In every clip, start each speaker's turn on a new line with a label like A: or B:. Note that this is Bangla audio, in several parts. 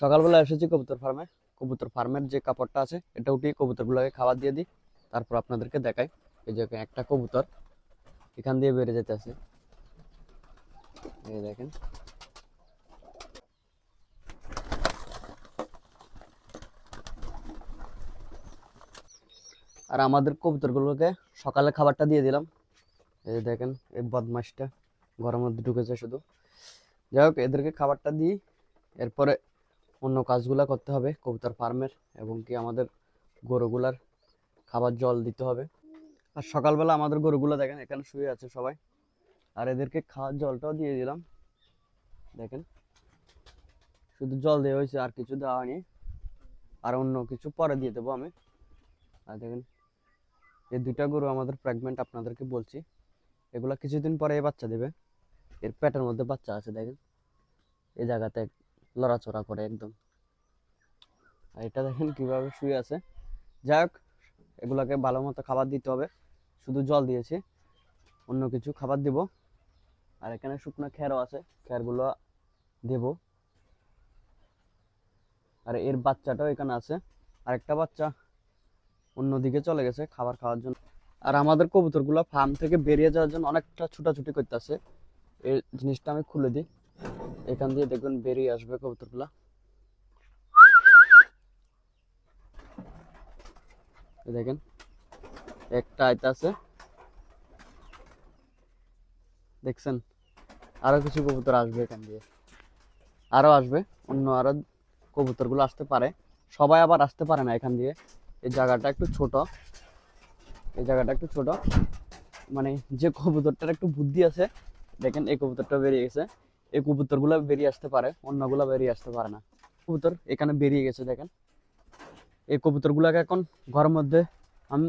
A: সকালবেলা এসেছি কবুতর ফার্মে কবুতর ফার্মের যে কাপড়টা আছে, এটা উঠিয়ে কবুতরগুলোকে খাবার দিয়ে দিই। তারপর আপনাদেরকে দেখাই। এই যে একটা কবুতর এখান দিয়ে বেড়ে যেতে আছে এই দেখেন। আর আমাদের কবুতরগুলোকে সকালে খাবারটা দিয়ে দিলাম। এই দেখেন, এই বদমাসটা ঘরের মধ্যে ঢুকেছে শুধু। যাই হোক, এদেরকে খাবারটা দিই। এরপরে অন্য কাজগুলো করতে হবে, কবুতর ফার্মের এবং কি আমাদের গরুগুলার খাবার জল দিতে হবে। আর সকালবেলা আমাদের গরুগুলো দেখেন, এখানে শুয়ে আছে সবাই। আর এদেরকে খাওয়ার জলটাও দিয়ে দিলাম। দেখেন, শুধু জল দেওয়া হয়েছে, আর কিছু দেওয়া হয়নি। আর অন্য কিছু পরে দিয়ে দেবো আমি। আর দেখেন, এই দুইটা গরু আমাদের প্রেগনেন্ট আপনাদেরকে বলছি। এগুলা কিছুদিন পরে বাচ্চা দেবে। এর পেটের মধ্যে বাচ্চা আছে, দেখেন। এই জায়গাতে লড়াচড়া করে একদম। আর এটা দেখেন কীভাবে শুয়ে আছে। যাই হোক, এগুলাকে ভালো মতো খাবার দিতে হবে। শুধু জল দিয়েছি, অন্য কিছু খাবার দিব। আর এখানে শুকনো খেরও আছে, খেরগুলো দেব। আর এর বাচ্চাটাও এখানে আছে। আর একটা বাচ্চা অন্যদিকে চলে গেছে খাবার খাওয়ার জন্য। আর আমাদের কবুতরগুলো ফার্ম থেকে বেরিয়ে যাওয়ার জন্য অনেকটা ছুটাছুটি করতেছে। এই জিনিসটা আমি খুলে দিই। এখান দিয়ে দেখবেন বেরিয়ে আসবে কবুতরগুলা। দেখেন, একটা আইতে আছে। দেখছেন? আরও কিছু কবুতর আসবে এখান দিয়ে। আরও আসবে, অন্য আরও কবুতরগুলো আসতে পারে। সবাই আবার আসতে পারে না এখান দিয়ে। এই জায়গাটা একটু ছোট। এই জায়গাটা একটু ছোট। মানে যে কবুতরটার একটু বুদ্ধি আছে, দেখেন এই কবুতরটা বেরিয়ে গেছে। এই কবুতরগুলো বেরিয়ে আসতে পারে, অন্যগুলো বেরিয়ে আসতে পারে না। কবুতর এখানে বেরিয়ে গেছে, দেখেন। এই কবুতরগুলোকে এখন ঘরের মধ্যে আমি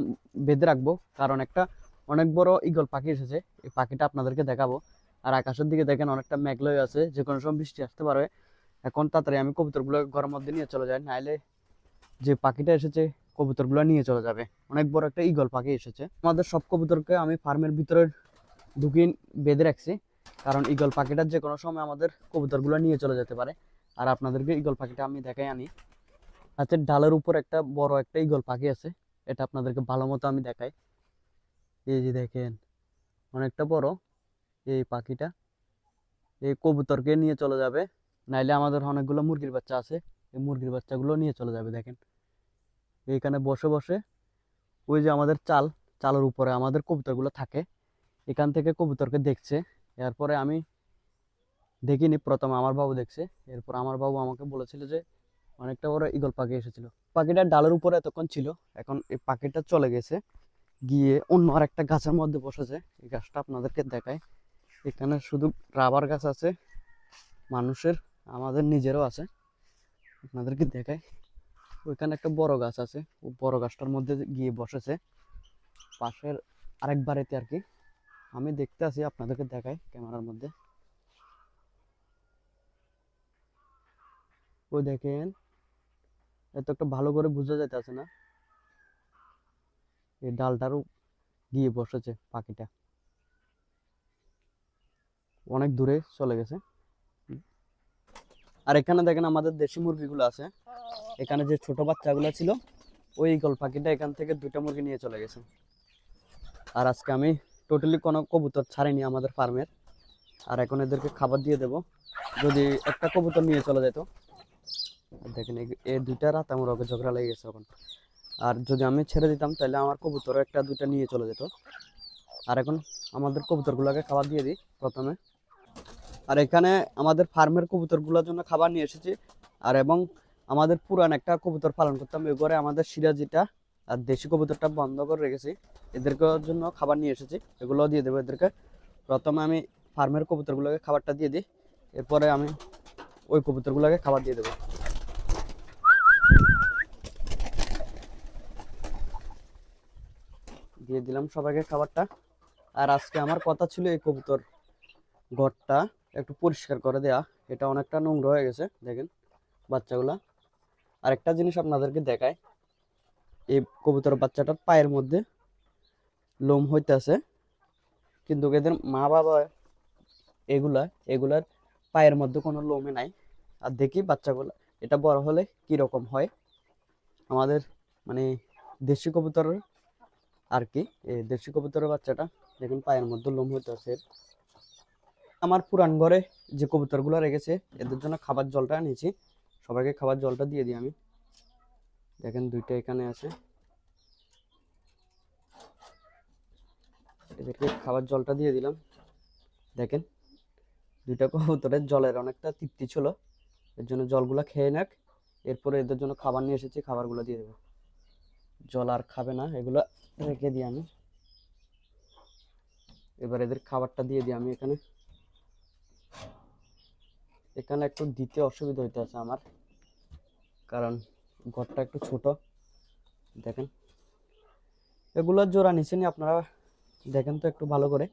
A: বেঁধে রাখব, কারণ একটা অনেক বড় ইগল পাখি এসেছে। এই পাখিটা আপনাদেরকে দেখাবো। আর আকাশের দিকে দেখেন, অনেকটা মেঘলয় আছে। যে কোনো সময় বৃষ্টি আসতে পারে। এখন তাড়াতাড়ি আমি কবুতরগুলো ঘরের মধ্যে নিয়ে চলে যাই, নাইলে যে পাখিটা এসেছে, কবুতরগুলো নিয়ে চলে যাবে। অনেক বড় একটা ইগল পাখি এসেছে। আমাদের সব কবুতরকে আমি ফার্মের ভিতরে ঢুকিয়ে বেঁধে রাখছি। কারণ ইগল পাখিটার যে কোনো সময় আমাদের কবুতরগুলো নিয়ে চলে যেতে পারে। আর আপনাদেরকে ইগল পাখিটা আমি দেখাই আনি। হাতে ডালের উপর একটা বড় একটা ইগল পাখি আছে, এটা আপনাদেরকে ভালো মতো আমি দেখাই। এই যে দেখেন, অনেকটা বড় এই পাখিটা। এই কবুতরকে নিয়ে চলে যাবে, নাইলে আমাদের অনেকগুলো মুরগির বাচ্চা আছে, এই মুরগির বাচ্চাগুলো নিয়ে চলে যাবে, দেখেন। এইখানে বসে বসে ওই যে আমাদের চাল, চালের উপরে আমাদের কবুতরগুলো থাকে। এখান থেকে কবুতরকে দেখছে। এরপরে আমি দেখিনি, প্রথমে আমার বাবু দেখছে। এরপর আমার বাবু আমাকে বলেছিল যে অনেকটা বড় ইগল পাখি এসেছিল। পাখিটা ডালের উপরে এতক্ষণ ছিল, এখন এই পাখিটা চলে গেছে। গিয়ে অন্য আর একটা গাছের মধ্যে বসেছে। এই গাছটা আপনাদেরকে দেখায় এখানে শুধু রাবার গাছ আছে, মানুষের, আমাদের নিজেরও আছে। আপনাদেরকে দেখায় ওইখানে একটা বড় গাছ আছে। ও বড় গাছটার মধ্যে গিয়ে বসেছে। পাশের আরেক বাড়িতে আর কি। আমি দেখতে আছি আপনাদেরকে দেখাই ক্যামেরার মধ্যে। ওই দেখেন, এত একটা ভালো করে বোঝা যাইতেছে না। এই ডালটারও গিয়ে বসেছে পাখিটা। অনেক দূরে চলে গেছে। আর এখানে দেখেন আমাদের দেশি মুরগিগুলো আছে। এখানে যে ছোট বাচ্চাগুলো ছিল, ওই ইগল পাখিটা এখান থেকে দুটা মুরগি নিয়ে চলে গেছে। আর আজকে আমি টোটালি কোনো কবুতর ছাড়েনি আমাদের ফার্মের আর এখন এদেরকে খাবার দিয়ে দেব। যদি একটা কবুতর নিয়ে চলে যেত। দেখেন, এই- দুইটা রাত আমার ওকে ঝগড়া লেগে গেছে এখন। আর যদি আমি ছেড়ে দিতাম, তাহলে আমার কবুতর একটা দুইটা নিয়ে চলে যেত। আর এখন আমাদের কবুতরগুলোকে খাবার দিয়ে দিই প্রথমে। আর এখানে আমাদের ফার্মের কবুতরগুলোর জন্য খাবার নিয়ে এসেছি। আর এবং আমাদের পুরান একটা কবুতর পালন করতাম ওই ঘরে আমাদের সিরাজিটা আর দেশি কবুতরটা বন্ধ করে রেখেছি। এদেরকে জন্য খাবার নিয়ে এসেছি এগুলো দিয়ে দেবো এদেরকে। প্রথমে আমি ফার্মের কবুতরগুলোকে খাবারটা দিয়ে দিই, এরপরে আমি ওই কবুতরগুলোকে খাবার দিয়ে দেবো। দিয়ে দিলাম সবাইকে খাবারটা। আর আজকে আমার কথা ছিল এই কবুতর ঘরটা একটু পরিষ্কার করে দেয়া, এটা অনেকটা নোংরা হয়ে গেছে, দেখেন বাচ্চাগুলা। আর একটা জিনিস আপনাদেরকে দেখায় এই কবুতর বাচ্চাটার পায়ের মধ্যে লোম হইতেছে। কিন্তু এদের মা বাবা এগুলা, এগুলার পায়ের মধ্যে কোনো লোমে নাই। আর দেখি বাচ্চাগুলা, এটা বড় হলে কি রকম হয়? আমাদের মানে দেশি কবুতরের আর কি এই দেশি কবুতরের বাচ্চাটা দেখুন পায়ের মধ্যে লোম হতে আছে আমার পুরান ঘরে যে কবুতরগুলো রেখেছে, এদের জন্য খাবার জলটা নিয়েছি সবাইকে খাবার জলটা দিয়ে দিই আমি। দেখেন দুইটা এখানে আছে। এদেরকে খাবার জলটা দিয়ে দিলাম। দেখেন, দুইটা কবুতরের জলের অনেকটা তৃপ্তি ছিল। এর জন্য জলগুলো খেয়ে নেক, এরপরে এদের জন্য খাবার নিয়ে এসেছি, খাবারগুলো দিয়ে দেবো। জল আর খাবে না, এগুলো রেখে দিই আমি। এবার এদের খাবারটা দিয়ে দিই আমি এখানে। এখানে একটু দিতে অসুবিধা হইতে আছে আমার, কারণ ঘরটা একটু ছোট। দেখেন। এগুলো জোড়া নিচে নি আপনারা দেখেন তো একটু ভালো করে।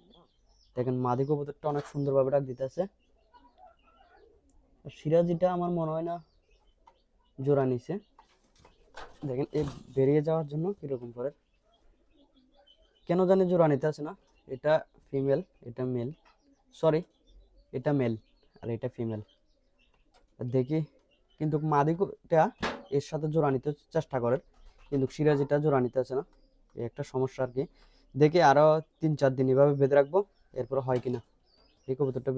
A: দেখেন, মাদি কবুতরটা অনেক সুন্দরভাবে ডাক দিতেছে। সিরাজিটা আমার মনে হয় না জোড়া নিচে দেখেন, এ বেরিয়ে যাওয়ার জন্য কীরকম করে। কেন জানি জোড়া নিতে আছে না। এটা ফিমেল, এটা মেল। সরি, এটা মেল আর এটা ফিমেল। দেখি, কিন্তু মাদিটা এর সাথে জোড়া নিতে চেষ্টা করেন। কিন্তু সিরাজিটা জোড়া নিতে আছে না। এই একটা সমস্যা আর কি। দেখে আরও তিন চার দিন এভাবে বেঁধে রাখব, এরপর হয় কিনা। এই কবুতরটা